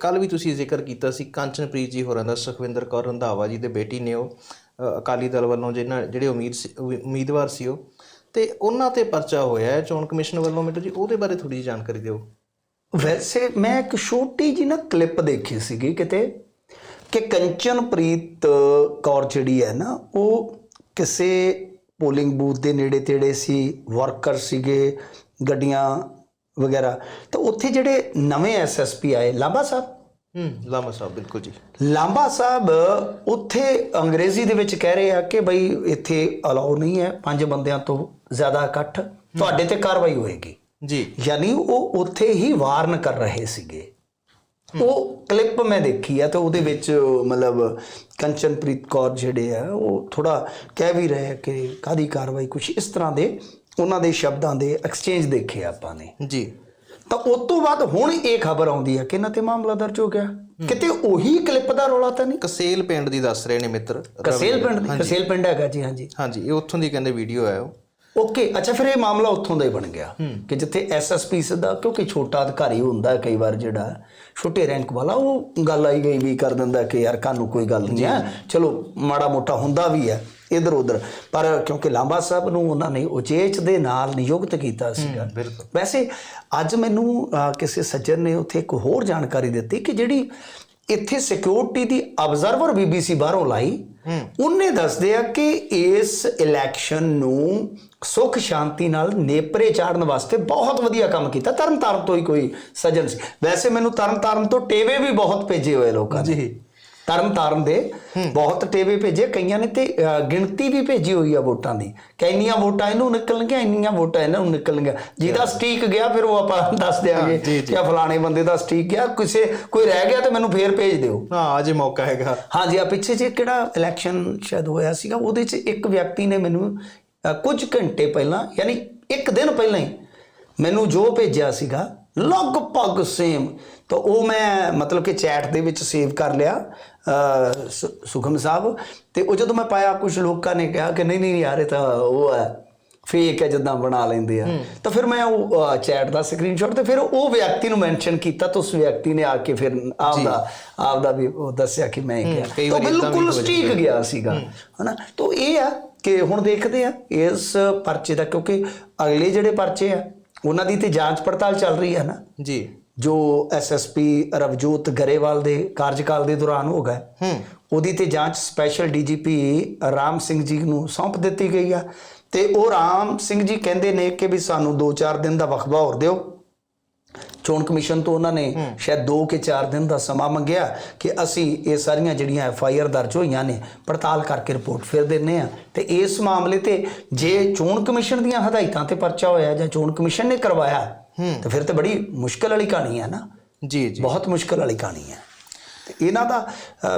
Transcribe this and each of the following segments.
ਕੱਲ ਵੀ ਤੁਸੀਂ ਜ਼ਿਕਰ ਕੀਤਾ ਸੀ, ਕੰਚਨਪ੍ਰੀਤ ਜੀ ਹੋਰਾਂ ਦਾ, ਸੁਖਵਿੰਦਰ ਕੌਰ ਰੰਧਾਵਾ ਜੀ ਦੇ ਬੇਟੀ ਨੇ ਉਹ ਅਕਾਲੀ ਦਲ ਵੱਲੋਂ ਜਿਹਨਾਂ, ਜਿਹੜੇ ਉਮੀਦ ਸੀ- ਉਮੀਦਵਾਰ ਸੀ ਉਹ। ਤੇ ਉਹਨਾਂ ਤੇ ਪਰਚਾ ਹੋਇਆ ਹੈ, ਚੋਣ ਕਮਿਸ਼ਨ ਵੱਲੋਂ ਮੈਨੂੰ ਜੀ, ਉਹਦੇ ਬਾਰੇ ਥੋੜੀ ਜਿਹੀ ਜਾਣਕਾਰੀ ਦਿਓ। ਵੈਸੇ ਮੈਂ ਇੱਕ ਛੋਟੀ ਜੀ ਨਾ ਕਲਿੱਪ ਦੇਖੀ ਸੀਗੀ ਕਿਤੇ, ਕਿ ਕੰਚਨਪ੍ਰੀਤ ਕੌਰ ਜਿਹੜੀ ਹੈ ਨਾ, ਉਹ ਕਿਸੇ ਪੋਲਿੰਗ ਬੂਥ ਦੇ ਨੇੜੇ ਤੇੜੇ ਸੀ, ਵਰਕਰ ਸੀਗੇ, ਗੱਡੀਆਂ ਵਗੈਰਾ। ਤਾਂ ਉੱਥੇ ਜਿਹੜੇ ਨਵੇਂ ਐਸਐਸਪੀ ਆਏ ਲਾਂਬਾ ਸਾਹਿਬ? ਹੂੰ ਲਾਮਾ ਸਾਹਿਬ ਬਿਲਕੁਲ ਜੀ। ਲਾਂਬਾ ਸਾਹਿਬ ਉੱਥੇ ਅੰਗਰੇਜ਼ੀ ਦੇ ਵਿੱਚ ਕਹਿ ਰਹੇ ਆ ਕਿ ਬਈ ਇੱਥੇ ਅਲਾਉ ਨਹੀਂ ਹੈ ਪੰਜ ਬੰਦਿਆਂ ਤੋਂ ਜ਼ਿਆਦਾ ਇਕੱਠ ਤੁਹਾਡੇ ਤੇ ਕਾਰਵਾਈ ਹੋਏਗੀ। ਜੀ। ਯਾਨੀ ਉਹ ਉੱਥੇ ਹੀ ਵਾਰਨ ਕਰ ਰਹੇ ਸੀਗੇ। ਉਹ ਕਲਿੱਪ ਮੈਂ ਦੇਖੀ ਆ ਤੇ ਉਹਦੇ ਵਿੱਚ ਮਤਲਬ ਕੰਚਨਪ੍ਰੀਤ ਕੌਰ ਜਿਹੜੇ ਆ ਉਹ ਥੋੜਾ ਕਹਿ ਵੀ ਰਹੇ ਕਿ ਕਾਦੀ ਕਾਰਵਾਈ ਕੁਝ ਇਸ ਤਰ੍ਹਾਂ ਦੇ ਉਹਨਾਂ ਦੇ ਸ਼ਬਦਾਂ ਦੇ ਐਕਸਚੇਂਜ ਦੇਖੇ ਆਪਾਂ ਨੇ। ਜੀ। ਤਾਂ ਉਸ ਤੋਂ ਬਾਅਦ ਹੁਣ ਇਹ ਖਬਰ ਆਉਂਦੀ ਹੈ ਕਿ ਇਹਨਾਂ ਤੇ ਮਾਮਲਾ ਦਰਜ ਹੋ ਗਿਆ। ਕਿਤੇ ਉਹੀ ਕਲਿੱਪ ਦਾ ਰੌਲਾ ਤਾਂ ਨਹੀਂ? ਕਸੇਲ ਪਿੰਡ ਦੀ ਦੱਸ ਰਹੇ ਨੇ ਮਿੱਤਰ ਕਸੇਲ ਪਿੰਡ ਦੀ? ਕਸੇਲ ਪਿੰਡ ਹੈਗਾ ਜੀ ਹਾਂਜੀ। ਹਾਂਜੀ ਇਹ ਉੱਥੋਂ ਦੀ ਕਹਿੰਦੇ ਵੀਡੀਓ ਹੈ ਉਹ। ਓਕੇ ਅੱਛਾ ਫਿਰ ਇਹ ਮਾਮਲਾ ਉੱਥੋਂ ਦਾ ਹੀ ਬਣ ਗਿਆ। ਕਿ ਜਿੱਥੇ ਐਸਐਸਪੀ ਸਿੱਧਾ ਕਿਉਂਕਿ ਛੋਟਾ ਅਧਿਕਾਰੀ ਹੁੰਦਾ ਹੈ ਕਈ ਵਾਰ ਜਿਹੜਾ ਛੋਟੇ ਰੈਂਕ ਵਾਲਾ ਉਹ ਗੱਲ ਆਈ ਗਈ ਵੀ ਕਰ ਦਿੰਦਾ ਕਿ ਯਾਰ ਕਾਨੂੰ ਕੋਈ ਗੱਲ ਨਹੀਂ ਹੈ। ਚਲੋ ਮਾੜਾ ਮੋਟਾ ਹੁੰਦਾ ਵੀ ਹੈ। ਇਧਰ ਉਧਰ। ਪਰ ਕਿਉਂਕਿ ਲਾਂਬਾ ਸਾਹਿਬ ਨੂੰ ਉਹਨਾਂ ਨੇ ਉਚੇਚ ਦੇ ਨਾਲ ਨਿਯੁਕਤ ਕੀਤਾ ਸੀਗਾ। ਵੈਸੇ ਅੱਜ ਮੈਨੂੰ ਕਿਸੇ ਸੱਜਣ ਨੇ ਉੱਥੇ ਇੱਕ ਹੋਰ ਜਾਣਕਾਰੀ ਦਿੱਤੀ ਕਿ ਜਿਹੜੀ ਇੱਥੇ ਸਿਕਿਉਰਿਟੀ ਦੀ ਆਬਜ਼ਰਵਰ ਬੀਬੀਸੀ ਬਾਹਰੋਂ ਲਾਈ ਉਹਨੇ ਦੱਸਦੇ ਆ ਕਿ ਇਸ ਇਲੈਕਸ਼ਨ ਨੂੰ ਸੁਖ ਸ਼ਾਂਤੀ ਨਾਲ ਨੇਪਰੇ ਚਾੜਨ ਵਾਸਤੇ ਬਹੁਤ ਵਧੀਆ ਕੰਮ ਕੀਤਾ। ਤਰਨਤਾਰਨ ਤੋਂ ਹੀ ਕੋਈ ਸੱਜਣ ਸੀ। ਵੈਸੇ ਮੈਨੂੰ ਤਰਨਤਾਰਨ ਤੋਂ ਟੇਵੇ ਵੀ ਬਹੁਤ ਭੇਜੇ ਹੋਏ ਲੋਕਾਂ ਨੇ। ਜੀ। ਤਰਨਤਾਰਨ ਦੇ ਬਹੁਤ ਟੇਵੇ ਭੇਜੇ ਕਈਆਂ ਨੇ ਤੇ ਗਿਣਤੀ ਵੀ ਭੇਜੀ ਹੋਈ ਆ ਵੋਟਾਂ ਦੀ। ਕਿ ਇੰਨੀਆਂ ਵੋਟਾਂ ਇਹਨੂੰ ਨਿਕਲਣਗੀਆਂ ਇੰਨੀਆਂ ਵੋਟਾਂ ਇਹਨਾਂ ਨੂੰ ਨਿਕਲਣਗੀਆਂ। ਜਿਹਦਾ ਸਟੀਕ ਗਿਆ ਫਿਰ ਉਹ ਆਪਾਂ ਦੱਸ ਦਿਆਂਗੇ। ਕਿ ਫਲਾਣੇ ਬੰਦੇ ਦਾ ਸਟੀਕ ਗਿਆ। ਕਿਸੇ ਕੋਈ ਰਹਿ ਗਿਆ ਤੇ ਮੈਨੂੰ ਫੇਰ ਭੇਜ ਦਿਓ। ਹਾਂ ਅਜੇ ਮੌਕਾ ਹੈਗਾ। ਹਾਂਜੀ ਆ ਪਿੱਛੇ ਜੇ ਕਿਹੜਾ ਇਲੈਕਸ਼ਨ ਸ਼ਾਇਦ ਹੋਇਆ ਸੀਗਾ ਉਹਦੇ 'ਚ ਇੱਕ ਵਿਅਕਤੀ ਨੇ ਮੈਨੂੰ ਕੁਝ ਘੰਟੇ ਪਹਿਲਾਂ ਯਾਨੀ ਇੱਕ ਦਿਨ ਪਹਿਲਾਂ ਹੀ ਮੈਨੂੰ ਜੋ ਭੇਜਿਆ ਸੀਗਾ ਲਗਭਗ ਸੇਮ ਤਾਂ ਉਹ ਮੈਂ ਮਤਲਬ ਕਿ ਚੈਟ ਦੇ ਵਿੱਚ ਸੇਵ ਕਰ ਲਿਆ ਸੁਖਮ ਸਾਹਿਬ। ਤੇ ਉਹ ਜਦੋਂ ਮੈਂ ਪਾਇਆ ਕੁਝ ਲੋਕਾਂ ਨੇ ਕਿਹਾ ਕਿ ਨਹੀਂ ਨਹੀਂ ਯਾਰ ਇਹ ਤਾਂ ਉਹ ਹੈ ਫੇਕ ਹੈ ਜਿੱਦਾਂ ਬਣਾ ਲੈਂਦੇ ਆ। ਤਾਂ ਫਿਰ ਮੈਂ ਉਹ ਚੈਟ ਦਾ ਸਕਰੀਨਸ਼ਾਟ ਤੇ ਫਿਰ ਉਹ ਵਿਅਕਤੀ ਨੂੰ ਮੈਂਸ਼ਨ ਕੀਤਾ ਤਾਂ ਉਸ ਵਿਅਕਤੀ ਨੇ ਆ ਕੇ ਫਿਰ ਆਪਦਾ ਆਪਦਾ ਵੀ ਉਹ ਦੱਸਿਆ ਕਿ ਮੈਂ ਇਹ ਕਿਹਾ। ਤਾਂ ਬਿਲਕੁਲ ਸਟੀਕ ਗਿਆ ਸੀਗਾ ਹਨਾ? ਤਾਂ ਇਹ ਆ ਕਿ ਹੁਣ ਦੇਖਦੇ ਆ ਇਸ ਪਰਚੇ ਦਾ ਕਿਉਂਕਿ ਅਗਲੇ ਜਿਹੜੇ ਪਰਚੇ ਆ ਉਹਨਾਂ ਦੀ ਤੇ ਜਾਂਚ ਪੜਤਾਲ ਚੱਲ ਰਹੀ ਹੈ ਨਾ? ਜੀ। ਜੋ ਐਸਐਸਪੀ ਰਵਜੋਤ ਗਰੇਵਾਲ ਦੇ ਕਾਰਜਕਾਲ ਦੇ ਦੌਰਾਨ ਹੋ ਗਿਆ ਹੂੰ। ਉਹਦੀ ਤੇ ਜਾਂਚ ਸਪੈਸ਼ਲ ਡੀਜੀਪੀ ਰਾਮ ਸਿੰਘ ਜੀ ਨੂੰ ਸੌਂਪ ਦਿੱਤੀ ਗਈ ਆ। ਤੇ ਉਹ ਰਾਮ ਸਿੰਘ ਜੀ ਕਹਿੰਦੇ ਨੇ ਕਿ ਵੀ ਸਾਨੂੰ 2-4 ਦਿਨ ਦਾ ਵਕਫਾ ਹੋਰ ਦਿਓ। ਚੋਣ ਕਮਿਸ਼ਨ ਤੋਂ ਉਹਨਾਂ ਨੇ ਸ਼ਾਇਦ 2 ਕੇ 4 ਦਿਨ ਦਾ ਸਮਾਂ ਮੰਗਿਆ ਕਿ ਅਸੀਂ ਇਹ ਸਾਰੀਆਂ ਜਿਹੜੀਆਂ ਐਫ ਆਈ ਆਰ ਦਰਜ ਹੋਈਆਂ ਨੇ ਪੜਤਾਲ ਕਰਕੇ ਰਿਪੋਰਟ ਫਿਰ ਦਿੰਨੇ ਆ ਤੇ ਇਸ ਮਾਮਲੇ ਤੇ ਜੇ ਚੋਣ ਕਮਿਸ਼ਨ ਦੀਆਂ ਹਦਾਇਤਾਂ ਤੇ ਪਰਚਾ ਹੋਇਆ ਜਾਂ ਚੋਣ ਕਮਿਸ਼ਨ ਨੇ ਕਰਵਾਇਆ ਤਾਂ ਫਿਰ ਤੇ ਬੜੀ ਮੁਸ਼ਕਲ ਵਾਲੀ ਕਹਾਣੀ ਹੈ ਨਾ। ਜੀ ਜੀ। ਬਹੁਤ ਮੁਸ਼ਕਲ ਵਾਲੀ ਕਹਾਣੀ ਹੈ। ਇਹਨਾਂ ਦਾ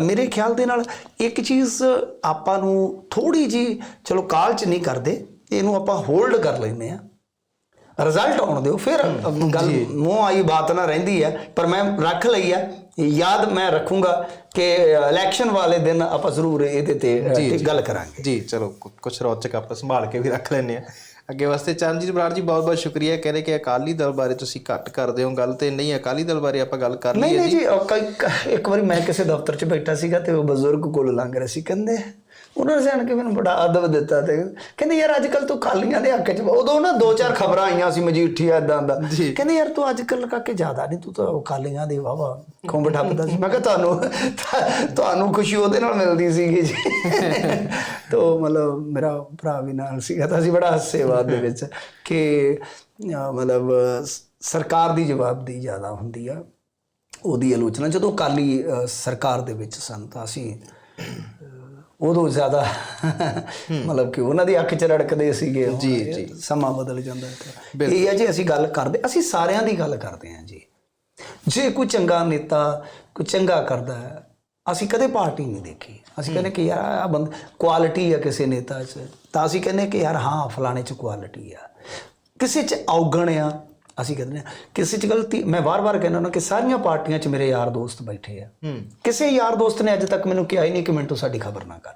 ਮੇਰੇ ਖਿਆਲ ਦੇ ਨਾਲ ਇੱਕ ਚੀਜ਼ ਆਪਾਂ ਨੂੰ ਥੋੜੀ ਜੀ ਚਲੋ ਕਾਲ ਚ ਨਹੀਂ ਕਰਦੇ ਇਹਨੂੰ ਆਪਾਂ ਹੋਲਡ ਕਰ ਲੈਂਦੇ ਆ ਰਿਜ਼ਲਟ ਆਉਣ ਦਿਓ ਫਿਰ ਗੱਲ ਮੂੰਹ ਆਈ ਬਾਤ ਨਾ ਰਹਿੰਦੀ ਹੈ ਪਰ ਮੈਂ ਰੱਖ ਲਈ ਹੈ। ਯਾਦ ਮੈਂ ਰੱਖੂੰਗਾ ਕਿ ਇਲੈਕਸ਼ਨ ਵਾਲੇ ਦਿਨ ਆਪਾਂ ਜ਼ਰੂਰ ਇਹਦੇ ਤੇ ਗੱਲ ਕਰਾਂਗੇ। ਜੀ ਚਲੋ ਕੁਝ ਰੌਚਕ ਆਪਾਂ ਸੰਭਾਲ ਕੇ ਵੀ ਰੱਖ ਲੈਨੇ ਆ ਅੱਗੇ ਵਾਸਤੇ ਚਰਨਜੀਤ ਬਰਾੜ ਜੀ ਬਹੁਤ ਬਹੁਤ ਸ਼ੁਕਰੀਆ। ਕਹਿੰਦੇ ਕਿ ਅਕਾਲੀ ਦਲ ਬਾਰੇ ਤੁਸੀਂ ਘੱਟ ਕਰਦੇ ਹੋ ਗੱਲ ਤੇ ਨਹੀਂ ਅਕਾਲੀ ਦਲ ਬਾਰੇ ਆਪਾਂ ਗੱਲ ਕਰ ਲਈਏ ਨਹੀਂ ਜੀ। ਇੱਕ ਵਾਰੀ ਮੈਂ ਕਿਸੇ ਦਫ਼ਤਰ 'ਚ ਬੈਠਾ ਸੀਗਾ ਤੇ ਉਹ ਬਜ਼ੁਰਗ ਕੋਲ ਲੰਘ ਰਹੇ ਸੀ। ਕਹਿੰਦੇ ਉਹਨਾਂ ਨੇ ਜਾਣ ਕੇ ਮੈਨੂੰ ਬੜਾ ਅਦਬ ਦਿੱਤਾ ਤੇ ਕਹਿੰਦੇ ਯਾਰ ਅੱਜ ਕੱਲ ਤੂੰ ਕਾਲੀਆਂ ਦੇ ਹੱਕ 'ਚ ਉਦੋਂ ਨਾ ਦੋ ਚਾਰ ਖਬਰਾਂ ਆਈਆਂ ਸੀ ਮਜੀਠੀਆ ਇਦਾਂ ਦਾ। ਕਹਿੰਦੇ ਯਾਰ ਤੂੰ ਅੱਜ ਕੱਲ ਕਾਕੇ ਜ਼ਿਆਦਾ ਨਹੀਂ ਤੂੰ ਤਾਂ ਕਾਲੀਆਂ ਦੇ ਵਾਵਾ ਖੁੰਬ ਠੱਪਦਾ ਸੀ। ਮੈਂ ਕਿਹਾ ਤੁਹਾਨੂੰ ਤੁਹਾਨੂੰ ਖੁਸ਼ੀ ਉਹਦੇ ਨਾਲ ਮਿਲਦੀ ਸੀਗੀ ਜੀ। ਤੋ ਮਤਲਬ ਮੇਰਾ ਭਰਾ ਵੀ ਨਾਲ ਸੀਗਾ ਤਾਂ ਅਸੀਂ ਬੜਾ ਹੱਸੇ ਬਾਅਦ ਦੇ ਵਿੱਚ ਕਿ ਮਤਲਬ ਸਰਕਾਰ ਦੀ ਜਵਾਬਦੇਹੀ ਜ਼ਿਆਦਾ ਹੁੰਦੀ ਆ। ਉਹਦੀ ਆਲੋਚਨਾ ਜਦੋਂ ਕਾਲੀ ਸਰਕਾਰ ਦੇ ਵਿੱਚ ਸਨ ਤਾਂ ਅਸੀਂ ਉਦੋਂ ਜ਼ਿਆਦਾ ਮਤਲਬ ਕਿ ਉਹਨਾਂ ਦੀ ਅੱਖ 'ਚ ਰੜਕਦੇ ਸੀਗੇ ਜੀ ਜੀ। ਸਮਾਂ ਬਦਲ ਜਾਂਦਾ ਹੈ ਇਹ ਹੈ ਜੀ ਅਸੀਂ ਗੱਲ ਕਰਦੇ ਅਸੀਂ ਸਾਰਿਆਂ ਦੀ ਗੱਲ ਕਰਦੇ ਹਾਂ ਜੀ। ਜੇ ਕੋਈ ਚੰਗਾ ਨੇਤਾ ਕੋਈ ਚੰਗਾ ਕਰਦਾ ਹੈ ਅਸੀਂ ਕਦੇ ਪਾਰਟੀ ਨਹੀਂ ਦੇਖੀ। ਅਸੀਂ ਕਹਿੰਦੇ ਕਿ ਯਾਰ ਆ ਬੰਦ ਕੁਆਲਿਟੀ ਆ ਕਿਸੇ ਨੇਤਾ 'ਚ। ਤਾਂ ਅਸੀਂ ਕਹਿੰਦੇ ਕਿ ਯਾਰ ਹਾਂ ਫਲਾਣੇ 'ਚ ਕੁਆਲਿਟੀ ਆ। ਕਿਸੇ 'ਚ ਔਗਣ ਆ ਅਸੀਂ ਕਹਿੰਦੇ ਹਾਂ ਕਿਸੇ 'ਚ ਗਲਤੀ ਮੈਂ ਵਾਰ-ਵਾਰ ਕਹਿੰਦਾ ਹਾਂ ਕਿ ਸਾਰੀਆਂ ਪਾਰਟੀਆਂ 'ਚ ਮੇਰੇ ਯਾਰ ਦੋਸਤ ਬੈਠੇ ਆ। ਕਿਸੇ ਯਾਰ ਦੋਸਤ ਨੇ ਅੱਜ ਤੱਕ ਮੈਨੂੰ ਕਿਹਾ ਹੀ ਨਹੀਂ ਕਿ ਮਿੰਟੂ ਸਾਡੀ ਖਬਰ ਨਾ ਕਰ।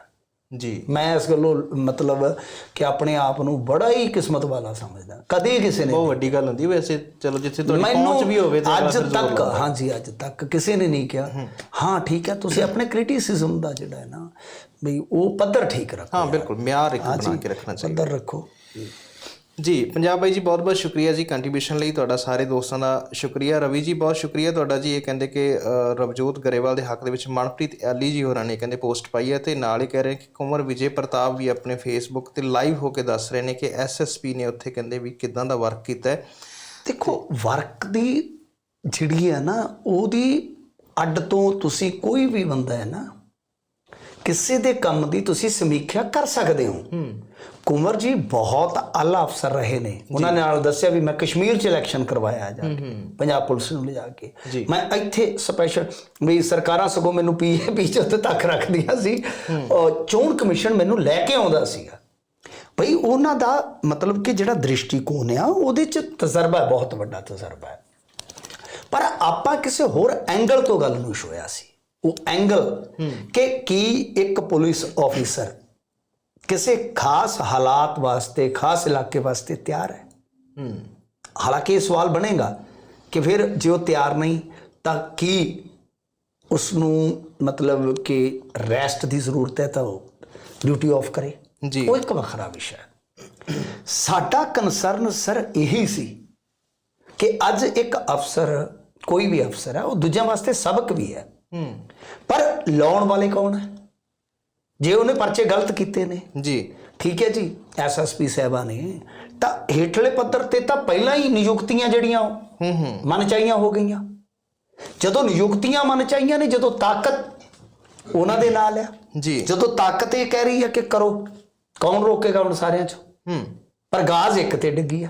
ਜੀ। ਮੈਂ ਇਸ ਗੱਲੋਂ ਮਤਲਬ ਕਿ ਆਪਣੇ ਆਪ ਨੂੰ ਬੜਾ ਹੀ ਕਿਸਮਤ ਵਾਲਾ ਸਮਝਦਾ ਕਦੇ ਕਿਸੇ ਨੇ ਬਹੁਤ ਵੱਡੀ ਗੱਲ ਹੁੰਦੀ ਵੈਸੇ ਚਲੋ ਜਿੱਥੇ ਤੁਹਾਡੀ ਪਹੁੰਚ ਵੀ ਹੋਵੇ ਤਾਂ ਅੱਜ ਤੱਕ ਹਾਂਜੀ ਅੱਜ ਤੱਕ ਕਿਸੇ ਨੇ ਨਹੀਂ ਕਿਹਾ। ਹਾਂ। ਠੀਕ ਹੈ ਤੁਸੀਂ ਆਪਣੇ ਕ੍ਰਿਟਿਸਿਜ਼ਮ ਦਾ ਜਿਹੜਾ ਹੈ ਨਾ ਵੀ ਉਹ ਪੱਧਰ ਠੀਕ ਰੱਖੋ ਹਾਂ ਬਿਲਕੁਲ ਮਿਆਰ ਇੱਕ ਬਣਾ ਕੇ ਰੱਖਣਾ ਚਾਹੀਦਾ। ਪੱਧਰ ਰੱਖੋ। ਜੀ, ਪੰਜਾਬ ਬਾਈ ਜੀ, ਬਹੁਤ ਬਹੁਤ ਸ਼ੁਕਰੀਆ ਜੀ ਕੰਟਰੀਬਿਊਸ਼ਨ ਲਈ ਤੁਹਾਡਾ, ਸਾਰੇ ਦੋਸਤਾਂ ਦਾ ਸ਼ੁਕਰੀਆ। ਰਵੀ ਜੀ, ਬਹੁਤ ਸ਼ੁਕਰੀਆ ਤੁਹਾਡਾ ਜੀ, ਇਹ ਕਹਿੰਦੇ ਕਿ ਰਵਜੋਤ ਗਰੇਵਾਲ ਦੇ ਹੱਕ ਦੇ ਵਿੱਚ ਮਨਪ੍ਰੀਤ ਐਲੀ ਜੀ ਹੋਰਾਂ ਨੇ ਕਹਿੰਦੇ ਪੋਸਟ ਪਾਈ ਹੈ ਤੇ ਨਾਲ ਹੀ ਕਹਿ ਰਹੇ ਕਿ ਕੁਮਰ ਵਿਜੇ ਪ੍ਰਤਾਪ ਵੀ ਆਪਣੇ ਫੇਸਬੁੱਕ ਤੇ ਲਾਈਵ ਹੋ ਕੇ ਦੱਸ ਰਹੇ ਨੇ ਕਿ ਐਸਐਸਪੀ ਨੇ ਉੱਥੇ ਕਹਿੰਦੇ ਵੀ ਕਿਦਾਂ ਦਾ ਵਰਕ ਕੀਤਾ ਹੈ। ਦੇਖੋ ਵਰਕ ਦੀ ਜਿਹੜੀ ਹੈ ਨਾ, ਉਹਦੀ ਅੱਡ ਤੋਂ ਤੁਸੀਂ ਕੋਈ ਵੀ ਬੰਦਾ ਹੈ ਨਾ ਕਿਸੇ ਦੇ ਕੰਮ ਦੀ ਤੁਸੀਂ ਸਮੀਖਿਆ ਕਰ ਸਕਦੇ ਹੋ। ਕੁਮਰ ਜੀ ਬਹੁਤ ਆਲਾ ਅਫਸਰ ਰਹੇ ਨੇ। ਉਹਨਾਂ ਨੇ ਨਾਲ ਦੱਸਿਆ ਵੀ ਮੈਂ ਕਸ਼ਮੀਰ 'ਚ ਇਲੈਕਸ਼ਨ ਕਰਵਾਇਆ ਜਾ ਕੇ ਪੰਜਾਬ ਪੁਲਿਸ ਨੂੰ ਲਿਜਾ ਕੇ। ਮੈਂ ਇੱਥੇ ਸਪੈਸ਼ਲ ਵੀ ਸਰਕਾਰਾਂ ਸਗੋਂ ਮੈਨੂੰ ਪੀਏਪੀ 'ਚ ਉੱਤੇ ਤੱਕ ਰੱਖਦੀਆਂ ਸੀ। ਚੋਣ ਕਮਿਸ਼ਨ ਮੈਨੂੰ ਲੈ ਕੇ ਆਉਂਦਾ ਸੀਗਾ। ਭਈ ਉਹਨਾਂ ਦਾ ਮਤਲਬ ਕਿ ਜਿਹੜਾ ਦ੍ਰਿਸ਼ਟੀਕੋਣ ਆ ਉਹਦੇ 'ਚ ਤਜਰਬਾ ਬਹੁਤ ਵੱਡਾ ਤਜਰਬਾ ਹੈ। ਪਰ ਆਪਾਂ ਕਿਸੇ ਹੋਰ ਐਂਗਲ ਤੋਂ ਗੱਲ ਨੂੰ ਛੋਇਆ ਸੀ। ਉਹ ਐਂਗਲ ਕਿ ਕੀ ਇੱਕ ਪੁਲਿਸ ਆਫੀਸਰ ਕਿਸੇ ਖਾਸ ਹਾਲਾਤ ਵਾਸਤੇ ਖਾਸ ਇਲਾਕੇ ਵਾਸਤੇ ਤਿਆਰ ਹੈ? ਹਾਲਾਂਕਿ ਇਹ ਸਵਾਲ ਬਣੇਗਾ ਕਿ ਫਿਰ ਜੇ ਉਹ ਤਿਆਰ ਨਹੀਂ ਤਾਂ ਕੀ ਉਸ ਨੂੰ ਮਤਲਬ ਕਿ ਰੈਸਟ ਦੀ ਜ਼ਰੂਰਤ ਹੈ ਤਾਂ ਉਹ ਡਿਊਟੀ ਆਫ ਕਰੇ? ਜੀ। ਉਹ ਇੱਕ ਵੱਖਰਾ ਵਿਸ਼ਾ ਹੈ। ਸਾਡਾ ਕਨਸਰਨ ਸਰ ਇਹੀ ਸੀ ਕਿ ਅੱਜ ਇੱਕ ਅਫਸਰ ਕੋਈ ਵੀ ਅਫਸਰ ਹੈ ਉਹ ਦੂਜਿਆਂ ਵਾਸਤੇ ਸਬਕ ਵੀ ਹੈ। ਹੂੰ। ਪਰ ਲਾਉਣ ਵਾਲੇ ਕੌਣ ਹੈ? ਜੇ ਉਹਨੇ ਪਰਚੇ ਗਲਤ ਕੀਤੇ ਨੇ। ਜੀ। ਠੀਕ ਹੈ ਜੀ ਐਸਐਸਪੀ ਸਾਹਿਬਾ ਨੇ ਤਾਂ ਹੇਠਲੇ ਪੱਧਰ ਤੇ ਤਾਂ ਪਹਿਲਾਂ ਹੀ ਨਿਯੁਕਤੀਆਂ ਜਿਹੜੀਆਂ ਹੂੰ ਹੂੰ। ਮਨ ਚਾਹੀਆਂ ਹੋ ਗਈਆਂ। ਜਦੋਂ ਨਿਯੁਕਤੀਆਂ ਮਨ ਚਾਹੀਆਂ ਨੇ ਜਦੋਂ ਤਾਕਤ ਉਹਨਾਂ ਦੇ ਨਾਲ ਆ। ਜੀ। ਜਦੋਂ ਤਾਕਤ ਇਹ ਕਹਿ ਰਹੀ ਹੈ ਕਿ ਕਰੋ ਕੌਣ ਰੋਕੇਗਾ ਹੁਣ ਸਾਰਿਆਂ 'ਚ? ਹੂੰ। ਪਰ ਗਾਜ਼ ਇੱਕ ਤੇ ਡਿੱਗੀ ਆ।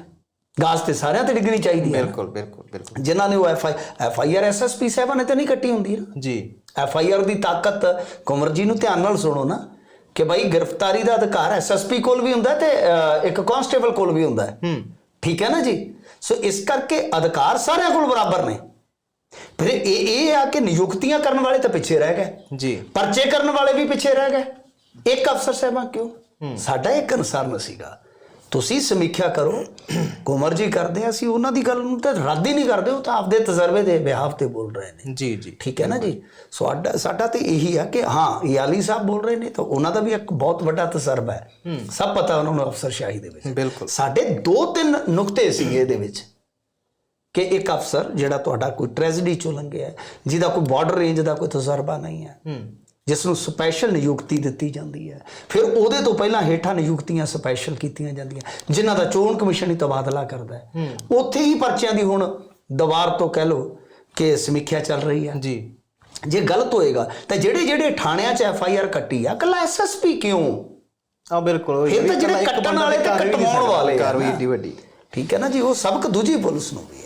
ਗਾਜ਼ ਤੇ ਸਾਰਿਆਂ ਤੇ ਡਿੱਗਣੀ ਚਾਹੀਦੀ ਹੈ ਬਿਲਕੁਲ ਬਿਲਕੁਲ ਬਿਲਕੁਲ। ਜਿਨ੍ਹਾਂ ਨੇ ਉਹ F I F I R SSP ਸਾਹਿਬਾਂ ਨੇ ਤਾਂ ਨਹੀਂ ਕੱਟੀ ਹੁੰਦੀ ਨਾ। ਜੀ। ਐਫ ਆਈ ਆਰ ਦੀ ਤਾਕਤ ਕੁਮਰ ਜੀ ਨੂੰ ਧਿਆਨ ਨਾਲ ਸੁਣੋ ਨਾ ਕਿ ਭਾਈ ਗ੍ਰਿਫਤਾਰੀ ਦਾ ਅਧਿਕਾਰ ਐਸਐਸਪੀ ਕੋਲ ਵੀ ਹੁੰਦਾ ਤੇ ਇੱਕ ਕਾਂਸਟੇਬਲ ਕੋਲ ਵੀ ਹੁੰਦਾ। ਹੈ। ਠੀਕ ਹੈ ਨਾ ਜੀ? ਸੋ ਇਸ ਕਰਕੇ ਅਧਿਕਾਰ ਸਾਰਿਆਂ ਕੋਲ ਬਰਾਬਰ ਨੇ। ਫਿਰ ਇਹ ਇਹ ਆ ਕਿ ਨਿਯੁਕਤੀਆਂ ਕਰਨ ਵਾਲੇ ਤਾਂ ਪਿੱਛੇ ਰਹਿ ਗਏ। ਜੀ। ਪਰਚੇ ਕਰਨ ਵਾਲੇ ਵੀ ਪਿੱਛੇ ਰਹਿ ਗਏ। ਇੱਕ ਅਫਸਰ ਸਾਹਿਬਾਂ ਕਿਉਂ? ਸਾਡਾ ਇਹ ਕਨਸਰਨ ਸੀਗਾ ਤੁਸੀਂ ਸਮੀਖਿਆ ਕਰੋ ਕੁਮਰ ਜੀ ਕਰਦੇ ਆ, ਅਸੀਂ ਉਹਨਾਂ ਦੀ ਗੱਲ ਨੂੰ ਤਾਂ ਰੱਦ ਹੀ ਨਹੀਂ ਕਰਦੇ ਉਹ ਤਾਂ ਆਪਦੇ ਤਜਰਬੇ ਦੇ ਬਿਹਾਫ ਤੇ ਬੋਲ ਰਹੇ ਨੇ। ਜੀ ਜੀ। ਠੀਕ ਹੈ ਨਾ ਜੀ? ਸਾਡਾ ਸਾਡਾ ਤੇ ਇਹੀ ਆ ਕਿ ਹਾਂ ਯਾਲੀ ਸਾਹਿਬ ਬੋਲ ਰਹੇ ਨੇ ਤਾਂ ਉਹਨਾਂ ਦਾ ਵੀ ਇੱਕ ਬਹੁਤ ਵੱਡਾ ਤਜਰਬਾ ਹੈ। ਸਭ ਪਤਾ ਉਹਨਾਂ ਨੂੰ ਅਫਸਰਸ਼ਾਹੀ ਦੇ ਵਿੱਚ। ਬਿਲਕੁਲ। ਸਾਡੇ ਦੋ ਤਿੰਨ ਨੁਕਤੇ ਸੀਗੇ ਇਹਦੇ ਵਿੱਚ ਕਿ ਇੱਕ ਅਫਸਰ ਜਿਹੜਾ ਤੁਹਾਡਾ ਕੋਈ ਟ੍ਰੈਜਡੀ ਚੋਂ ਲੰਘਿਆ ਜਿਹਦਾ ਕੋਈ ਬਾਰਡਰ ਰੇਂਜ ਦਾ ਕੋਈ ਤਜਰਬਾ ਨਹੀਂ ਹੈ। ਹੂੰ। ਜਿਸ ਨੂੰ ਸਪੈਸ਼ਲ ਨਿਯੁਕਤੀ ਦਿੱਤੀ ਜਾਂਦੀ ਹੈ। ਫਿਰ ਉਹਦੇ ਤੋਂ ਪਹਿਲਾਂ ਹੇਠਾਂ ਨਿਯੁਕਤੀਆਂ ਸਪੈਸ਼ਲ ਕੀਤੀਆਂ ਜਾਂਦੀਆਂ। ਜਿਨ੍ਹਾਂ ਦਾ ਚੋਣ ਕਮਿਸ਼ਨ ਹੀ ਤਬਾਦਲਾ ਕਰਦਾ ਹੈ। ਉੱਥੇ ਹੀ ਪਰਚਿਆਂ ਦੀ ਹੁਣ ਦੁਬਾਰ ਤੋਂ ਕਹਿ ਲਓ ਕਿ ਸਮੀਖਿਆ ਚੱਲ ਰਹੀ ਹੈ। ਜੀ। ਜੇ ਗਲਤ ਹੋਏਗਾ ਤਾਂ ਜਿਹੜੇ ਜਿਹੜੇ ਥਾਣਿਆਂ 'ਚ ਐਫ ਆਈ ਆਰ ਕੱਟੀ ਆ ਕੱਲਾ ਐਸਐਸਪੀ ਕਿਉਂ? ਆ ਬਿਲਕੁਲ ਫਿਰ ਤਾਂ ਜਿਹੜੇ ਕੱਟਣ ਵਾਲੇ ਤੇ ਕਟਵਾਉਣ ਵਾਲੇ ਕਾਰਵਾਈ। ਏਡੀ ਵੱਡੀ। ਠੀਕ ਹੈ ਨਾ ਜੀ ਉਹ ਸਬਕ ਦੂਜੀ ਪੁਲਿਸ ਨੂੰ ਵੀ